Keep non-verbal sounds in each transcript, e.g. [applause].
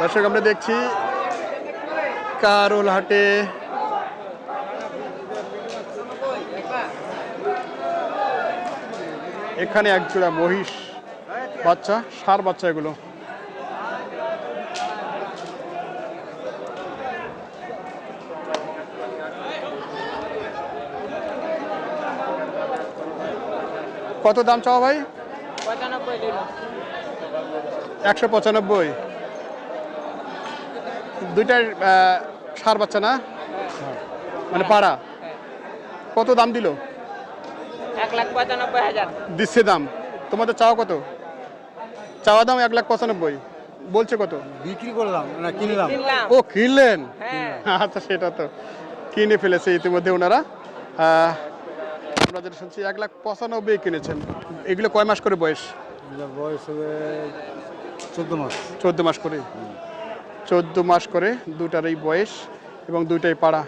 দর্শক আমরা দেখছি কারোল হাটে। এখানে এক জোড়া মহিষ বাচ্চা সার বাচ্চা এগুলো। কত দাম চাওয়া ভাই? একশো পঁচানব্বই। দুইটার সার বাচ্চা না? মানে পাড়া। কত দাম দিল? এক লাখ পঁচানব্বই হাজার। দিচ্ছে দাম। তোমাদের চাওয়া কত? চাওয়া দাম এক লাখ পঁচানব্বই। বলছে কত? বিক্রি করলাম না কিনলাম? ও কিনলেন? হ্যাঁ। আচ্ছা সেটা তো কিনে ফেলেছে ইতিমধ্যে ওনারা। আমরা যেটা শুনছি এক লাখ পঁচানব্বই কিনেছেন। এগুলো কয় মাস করে বয়স? বয়স হবে চোদ্দ মাস। চোদ্দ মাস করে। চোদ্দ মাস করে দুটারই বয়স এবং দুইটাই পাড়া।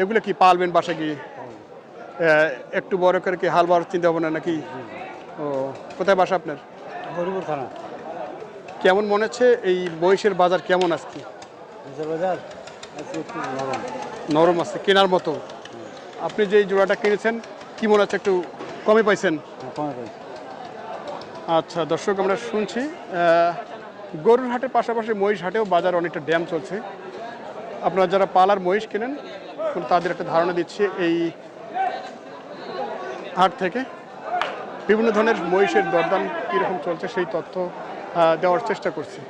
এগুলো কি পালবেন বাসা গিয়ে? একটু বড় করে কি হাল বার চিন্তা ভাবনা নাকি? ও কোথায় বাসা আপনার? থানা কেমন মনে হচ্ছে এই বয়সের বাজার কেমন আজকে? বাজার নরম। আছে কেনার মতো। আপনি যে জোড়াটা কিনেছেন কি মনে হচ্ছে একটু কমে পাইছেন? হ্যাঁ, আচ্ছা দর্শক আমরা শুনছি গরুর হাটের পাশাপাশি মহিষ হাটেও বাজার অনেকটা ড্যাম চলছে। আপনারা যারা পালার মহিষ কেনেন তাদের একটা ধারণা দিচ্ছে এই হাট থেকে। বিভিন্ন ধরনের মহিষের দরদাম কীরকম চলছে সেই তথ্য দেওয়ার চেষ্টা করছি।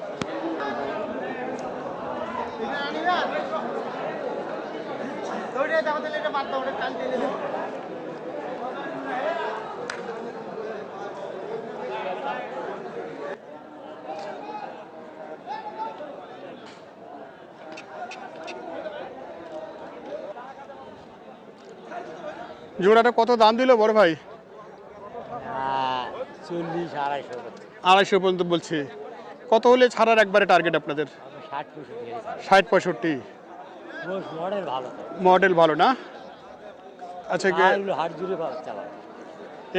জোড়াটা কত দাম দিল বড় ভাই? চল্লিশ আড়াইশো। আড়াইশো পর্যন্ত বলছি। কত হলে ছাড়ার একবারে টার্গেট আপনাদের? ষাট পঁয়ষট্টি। মডেল ভালো না? আচ্ছা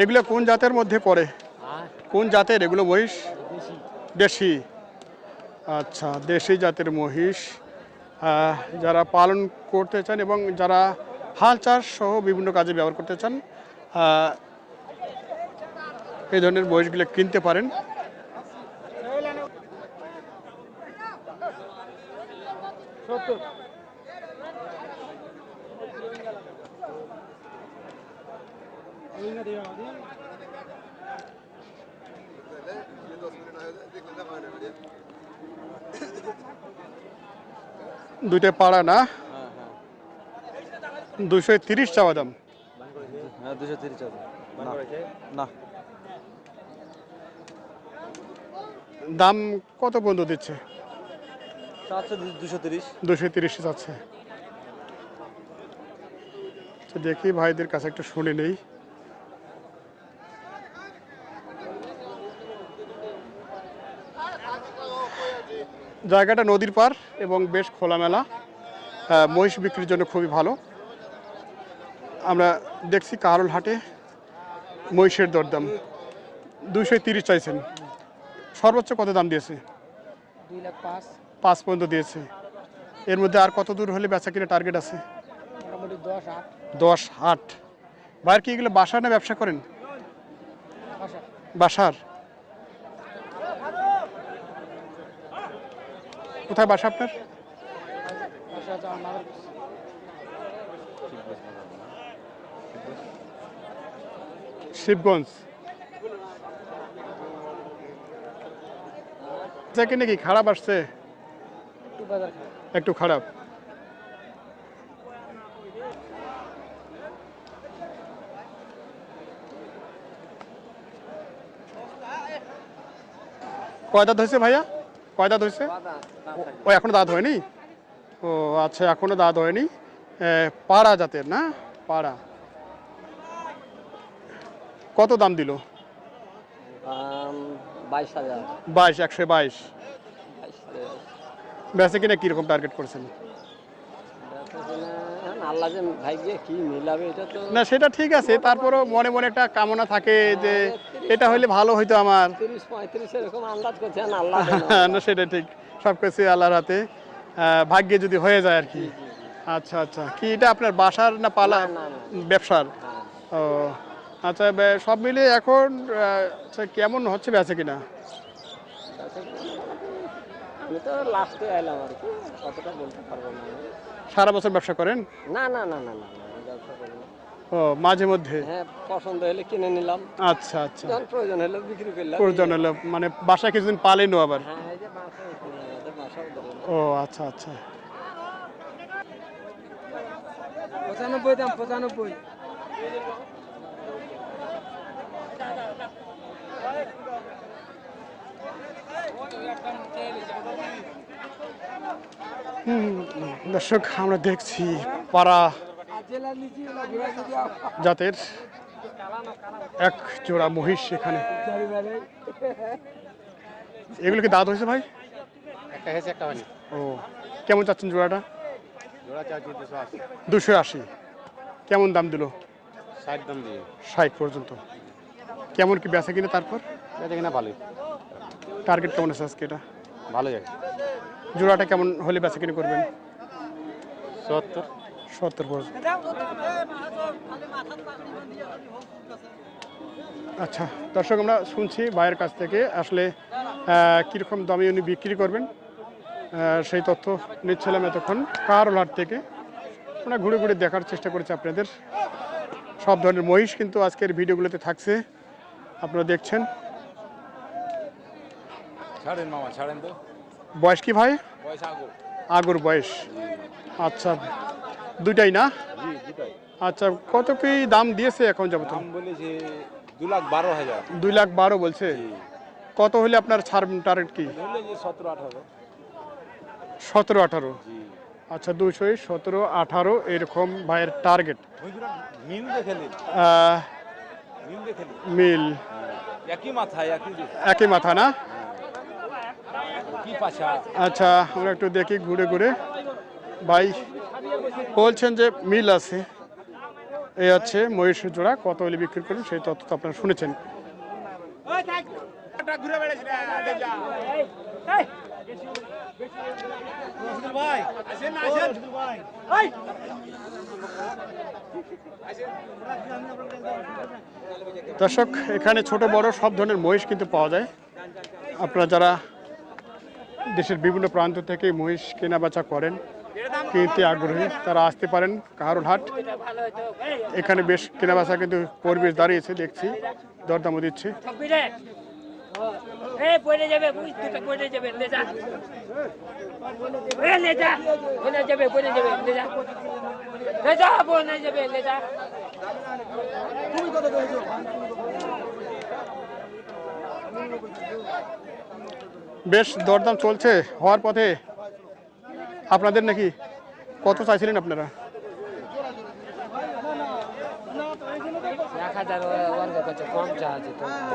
এগুলো কোন জাতের মধ্যে পড়ে? হ্যাঁ। কোন জাতের? এগুলো মহিষ? দেশি। আচ্ছা দেশি জাতের মহিষ। যারা পালন করতে চান এবং যারা হাল চাষ সহ বিভিন্ন কাজে ব্যবহার করতে চান এই ধরনের মহিষগুলো কিনতে পারেন। দুইটা পাড়া না। দুশো তিরিশ চাওয়া দাম। হ্যাঁ দুশো তিরিশ না দাম কত বন্ধু দিচ্ছে? দুশো তিরিশ। দুশো তিরিশ যাচ্ছে দেখি ভাইদের কাছে একটু শুনে নেই। জায়গাটা নদীর পার এবং বেশ খোলামেলা। আহ, মহিষ বিক্রির জন্য খুবই ভালো। দেখছি কারল হাটে মহিষের দরদাম। দুশো তিরিশ চাইছেন। সর্বোচ্চ কত দাম দিয়েছে? পাঁচ। পর্যন্ত দিয়েছে। এর মধ্যে আর কত দূর হলে বেচা কিনা টার্গেট আছে? দশ আট। ভাইয়ের কি এগুলো বাসা না ব্যবসা করেন? বাসার। কোথায় বাসা আপনার বাসা আছে আমার মাদার শিবগঞ্জ। যাকে নাকি খারাপ আসছে? একটু খারাপ। একটু খারাপ কয় দাঁত হয়েছে ভাইয়া? কয় দাঁত হয়েছে? ও, এখনও দাঁত হয়নি? ও আচ্ছা এখনও দাঁত হয়নি। পাড়া জাতের না? পাড়া। কত দাম দিল? বাইশ হাজার। বাইশ একশো বাইশ। বেঁচে কিনা কীরকম টার্গেট করেছেন? না সেটা ঠিক আছে তারপরও মনে মনে একটা কামনা থাকে যে এটা হইলে ভালো হইতো আমার। [laughs] না। সেটা ঠিক। সব কিছু আল্লাহর হাতে। ভাগ্যে যদি হয়ে যায় আর কি। আচ্ছা আচ্ছা। কি এটা আপনার বাসার না পালা ব্যবসার? হ্যাঁ। ও। আচ্ছা সব মিলিয়ে এখন আচ্ছা, কেমন হচ্ছে বেচে কিনা? আমি তো লাস্টে এলাম আর কি কতটা বলতে পারব না। সারা বছর ব্যবসা করেন? না না না না না না, ব্যবসা করি না। ও মাঝে মধ্যে? হ্যাঁ পছন্দ হলে কিনে নিলাম। আচ্ছা আচ্ছা। যখন প্রয়োজন হলে বিক্রি করলাম। প্রয়োজন হলো মানে বাসায় কিছুদিন পালেনও আবার? হ্যাঁ এই যে বাসা ও আচ্ছা আচ্ছা। পঁচানব্বই দাম পঁচানব্বই। দর্শক আমরা দেখছি পাড়া জাতের এক জোড়া মহিষ এখানে। এগুলো কি দাঁত হয়েছে ভাই? একটা হয়েছে একটা হয়নি। ও কেমন চাচ্ছেন জোড়াটা? জোড়া চাচ্ছি দুশো আশি। দুশো আশি। কেমন দাম দিল? ষাট দাম দিয়ে। ষাট পর্যন্ত। কেমন কি বেচা কিনে তারপর? কিনা ভালোই। টার্গেট কেমন আছে আজকে এটা? ভালো যায় জোড়াটা কেমন হলে বেচা কিনে করবেন? সত্তর। সত্তর পর্যন্ত আচ্ছা দর্শক আমরা শুনছি ভাইয়ের কাছ থেকে আসলে কীরকম দামে উনি বিক্রি করবেন? সেই তথ্য নিচ্ছিলাম এতক্ষণ। কার কারোলার থেকে? আমরা ঘুরে ঘুরে দেখার চেষ্টা করেছি আপনাদের। সব ধরনের মহিষ কিন্তু আজকের ভিডিওগুলোতে থাকছে। আপনারা দেখছেন? ছাড়েন মামা ছাড়েন তো। বয়স কি ভাই? আগর। বয়স। আচ্ছা দুইটাই না? আচ্ছা কত কি দাম দিয়েছে এখন যাবত? দাম বলেছে দু লাখ বারো হাজার। দুই লাখ বারো বলছে? কত হলে আপনার ছাড় টার্গেট কি? সতেরো আঠারো। সতেরো আঠারো? আচ্ছা দুশো সতেরো আঠারো এরকম ভাইয়ের টার্গেট। মিল মিল একই মাথা একই একই মাথা না? আচ্ছা আমরা একটু দেখি ঘুরে ঘুরে। ভাই বলছেন যে মিল আছে। এই হচ্ছে মহিষের জোড়া কত হলে বিক্রি করুন সেই তথ্য তো আপনারা শুনেছেন। দর্শক, এখানে ছোট বড় সব ধরনের মহিষ কিন্তু পাওয়া যায়। আপনারা যারা দেশের বিভিন্ন প্রান্ত থেকে মহিষ কেনা বেচা করেন, কিনতে আগ্রহী, তারা আসতে পারেন কাহারুল হাট এখানে বেশ কেনা বেচা কিন্তু পরিবেশ দাঁড়িয়েছে, দেখছি। দরদামও দিচ্ছে। এ পড়ে যাবে বুঝ দুটো পড়ে যাবে লে যা। এ লে যা পড়ে যাবে পড়ে যাবে লে যা। লে যা পড়ে যাবে লে যা। বেশ দরদাম চলছে হওয়ার পথে আপনাদের নাকি কত চাইছিলেন আপনারা?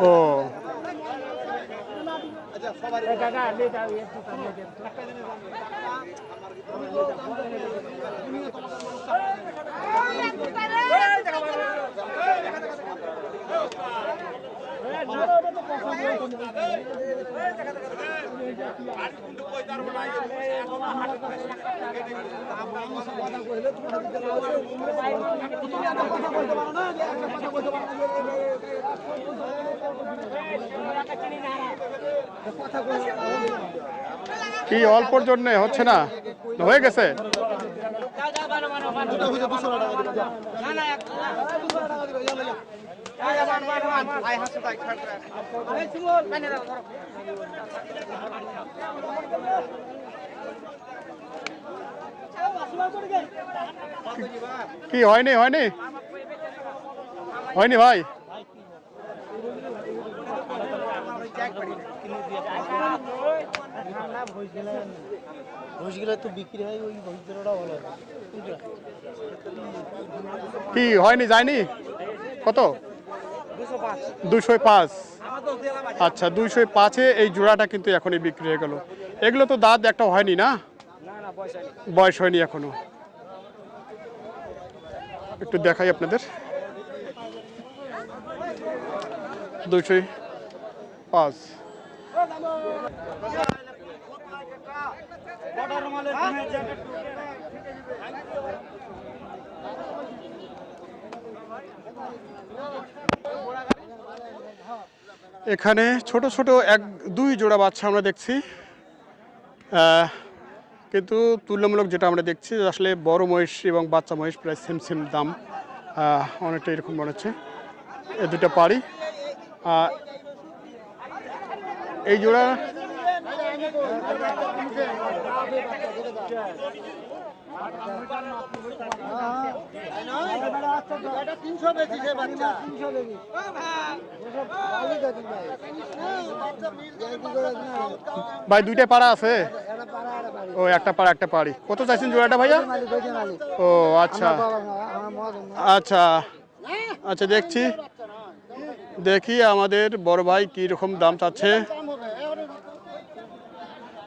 ও যা একটু কমে দে কি অল্পর জন্য? হচ্ছে না? হয়ে গেছে? কি হয়নি হয়নি? হয়নি ভাই? কি, হয়নি, যায়নি? কত? দুশো পাঁচ। আচ্ছা দুইশো পাঁচে এই জোড়াটা কিন্তু এখনই বিক্রি হয়ে গেল। এগুলো তো দাঁত একটা হয়নি না? বয়স হয়নি এখনও। একটু দেখাই আপনাদের। দুইশো পাঁচ। এখানে ছোট ছোট এক দুই জোড়া বাচ্চা আমরা দেখছি। কিন্তু তুলনামূলক যেটা আমরা দেখছি, আসলে বড় মহিষ এবং বাচ্চা মহিষ প্রায় সেম সেম দাম। অনেকটা এরকম মনে হচ্ছে। এ দুটো পাড়ি। এই জোড়া ভাই, দুইটা পাড়া আছে? ও, একটা পাড়া, একটা পাড়ি। কত চাইছেন জোড়াটা ভাইয়া? ও আচ্ছা। আচ্ছা। আচ্ছা দেখছি। দেখি আমাদের বড় ভাই কি রকম দাম চাচ্ছে।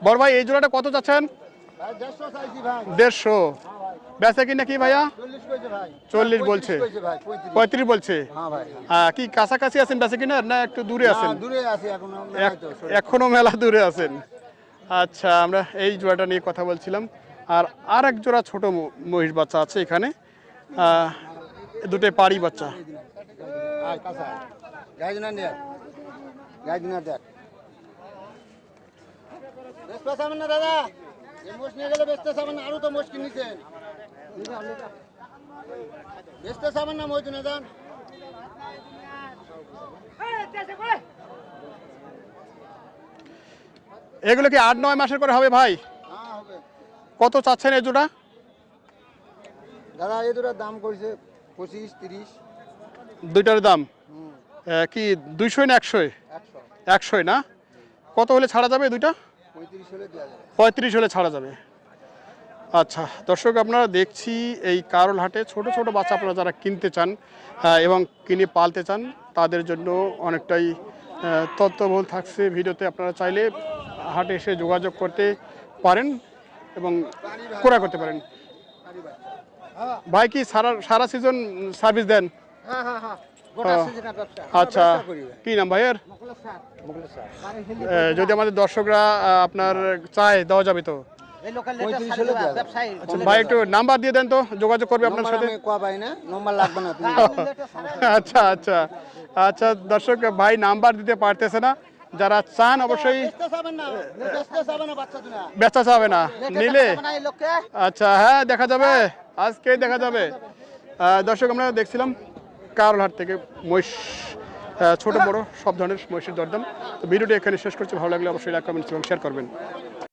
বড় ভাই এই জোড়াটা কত চাচ্ছেন? দেড়শো বেচা কিনা কি ভাইয়া? চল্লিশ বলছে। পঁয়ত্রিশ। বলছে? আহ, কি কাছাকাছি আছেন বেচা কিনা না একটু দূরে আছেন? দূরে আছি এক- এখনও মেলা দূরে আছেন। আচ্ছা আমরা এই জোড়াটা নিয়ে কথা বলছিলাম। আর আর এক জোড়া ছোট মহিষ বাচ্চা আছে এখানে। দুটো পাড়ি বাচ্চা। দেখ। দেখ। বেচতে চাবেন না দাদা? মোষ নিয়ে গেলে বেচতে চাবেন না আরও তো মোষ কিনেছেন। বেচতে চাবেন না মহিদিনে যান এগুলো কি আট নয় মাসের করে হবে ভাই? কত চাচ্ছেন এই জোড়া? দাদা এই দুটার দাম করছে পঁচিশ তিরিশ। দুইটার দাম? কি দুইশোই না একশোই? একশো। একশোই না? কত হলে ছাড়া যাবে দুইটা? পঁয়ত্রিশ হলে ছাড়া যাবে। আচ্ছা দর্শক আপনারা দেখছি এই কারল হাটে ছোট ছোট বাচ্চা আপনারা যারা কিনতে চান এবং কিনে পালতে চান তাদের জন্য অনেকটাই তথ্যবহুল থাকছে ভিডিওতে। আপনারা চাইলে হাটে এসে যোগাযোগ করতে পারেন এবং ক্রয় করতে পারেন। ভাই কি সারা সারা সিজন সার্ভিস দেন? হ্যাঁ হ্যাঁ হ্যাঁ। আচ্ছা। কি নাম ভাইয়ের? আহ, যদি আমাদের দর্শকরা আপনার চায় দেওয়া যাবে তো? আচ্ছা ভাই একটু নাম্বার দিয়ে দেন তো যোগাযোগ করবে আপনার সাথে। আমি কোয়া পাই না নম্বর লাগবে না তুমি আচ্ছা আচ্ছা। আচ্ছা দর্শক ভাই নাম্বার দিতে পারতেছে না। যারা চান অবশ্যই বেচা যাবে না নিলে। আচ্ছা হ্যাঁ দেখা যাবে। আজকে দেখা যাবে। দর্শক আমরা দেখছিলাম কারলহাট থেকে মহিষ ছোট বড়, সব ধরনের মহিষের দরদাম। তো ভিডিওটি এখানে শেষ করছি। ভালো লাগলে অবশ্যই লাইক কমেন্টস এবং শেয়ার করবেন।